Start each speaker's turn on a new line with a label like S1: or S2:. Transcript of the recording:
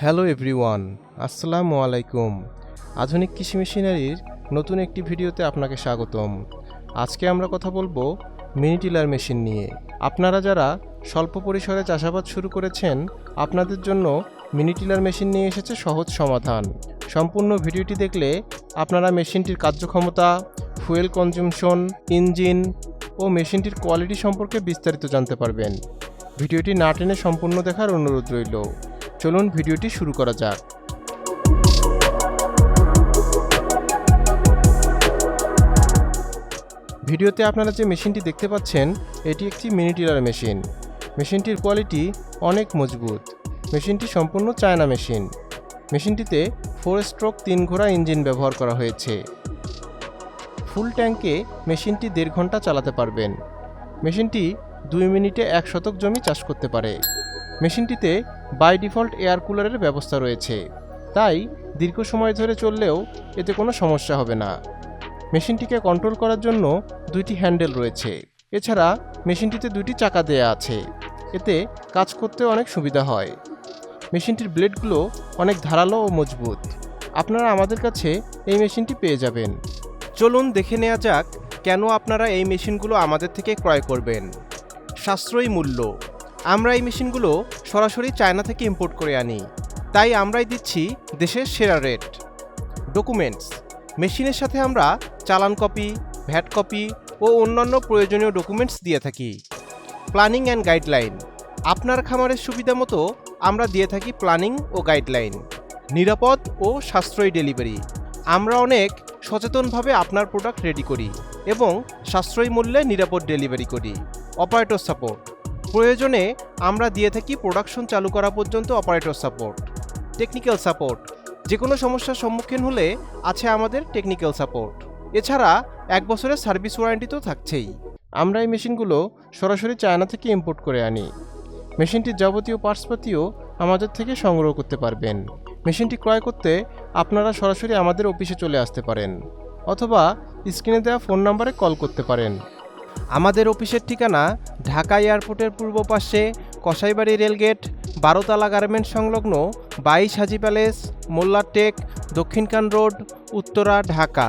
S1: Hello everyone, আসসালামু আলাইকুম। আধুনিক কৃষি মেশিনারির নতুন একটি ভিডিওতে আপনাকে স্বাগতম। আজকে আমরা কথা বলব মিনি টিলার মেশিন নিয়ে। আপনারা যারা স্বল্প পরিসরে চাষাবাদ শুরু করেছেন, আপনাদের জন্য মিনি টিলার মেশিন নিয়ে এসেছে সহজ সমাধান। সম্পূর্ণ ভিডিওটি দেখলে আপনারা মেশিনটির কার্যক্ষমতা, ফুয়েল কনজিউমশন, ইঞ্জিন ও মেশিনটির কোয়ালিটি সম্পর্কে বিস্তারিত জানতে পারবেন। ভিডিওটি না টেনে সম্পূর্ণ দেখার অনুরোধ রইল। চলুন ভিডিওটি শুরু করা যাক। ভিডিওতে আপনারা যে মেশিনটি দেখতে পাচ্ছেন, এটি একটি মিনি টিলার মেশিন। মেশিনটির কোয়ালিটি অনেক মজবুত। মেশিনটি সম্পূর্ণ চায়না মেশিন। মেশিনটিতে ফোর স্ট্রোক, তিন ঘোড়া ইঞ্জিন ব্যবহার করা হয়েছে। ফুল ট্যাঙ্কে মেশিনটি দেড় ঘণ্টা চালাতে পারবেন। মেশিনটি দুই মিনিটে এক শতক জমি চাষ করতে পারে। মেশিনটিতে বাই ডিফল্ট এয়ার কুলারের ব্যবস্থা রয়েছে। তাই দীর্ঘ সময় ধরে চললেও এতে কোনো সমস্যা হবে না। মেশিনটিকে কন্ট্রোল করার জন্য দুইটি হ্যান্ডেল রয়েছে। এছাড়া মেশিনটিতে দুইটি চাকা দেয়া আছে। এতে কাজ করতে অনেক সুবিধা হয়। মেশিনটির ব্লেডগুলো অনেক ধারালো ও মজবুত। আপনারা আমাদের কাছে এই মেশিনটি পেয়ে যাবেন। চলুন দেখে নেওয়া যাক কেন আপনারা এই মেশিনগুলো আমাদের থেকে ক্রয় করবেন। সাশ্রয়ী মূল্য। আমরা এই মেশিনগুলো সরাসরি চায়না থেকে ইম্পোর্ট করে আনি। তাই আমরাই দিচ্ছি দেশের সেরা রেট ডকুমেন্টস মেশিনের সাথে আমরা চালান কপি ভ্যাট কপি ও অন্যান্য প্রয়োজনীয় ডকুমেন্টস দিয়ে থাকি। প্ল্যানিং অ্যান্ড গাইডলাইন আপনার খামারের সুবিধা মতো আমরা দিয়ে থাকি প্ল্যানিং ও গাইডলাইন নিরাপদ ও সাশ্রয়ী ডেলিভারি আমরা অনেক সচেতনভাবে আপনার প্রোডাক্ট রেডি করি এবং সাশ্রয়ী মূল্যে নিরাপদ ডেলিভারি করি। অপারেটর সাপোর্ট প্রয়োজনে আমরা দিয়ে থাকি প্রোডাকশন চালু করা পর্যন্ত অপারেটর সাপোর্ট টেকনিক্যাল সাপোর্ট যে কোনো সমস্যার সম্মুখীন হলে আছে আমাদের টেকনিক্যাল সাপোর্ট এছাড়া এক বছরের সার্ভিস ওয়ারেন্টি তো থাকছেই। আমরা এই মেশিনগুলো সরাসরি চায়না থেকে ইম্পোর্ট করে আনি। মেশিনটির যাবতীয় পার্টসপাতিও আমাদের থেকে সংগ্রহ করতে পারবেন। মেশিনটি ক্রয় করতে আপনারা সরাসরি আমাদের অফিসে চলে আসতে পারেন। অথবা স্ক্রিনে দেওয়া ফোন নাম্বারে কল করতে পারেন। আমাদের অফিসের ঠিকানা ঢাকা এয়ারপোর্টের পূর্ব পাশে কসাইবাড়ি রেলগেট, বারোতলা গার্মেন্টস সংলগ্ন বাইশ হাজি প্যালেস মোল্লাটেক দক্ষিণকান রোড, উত্তরা, ঢাকা।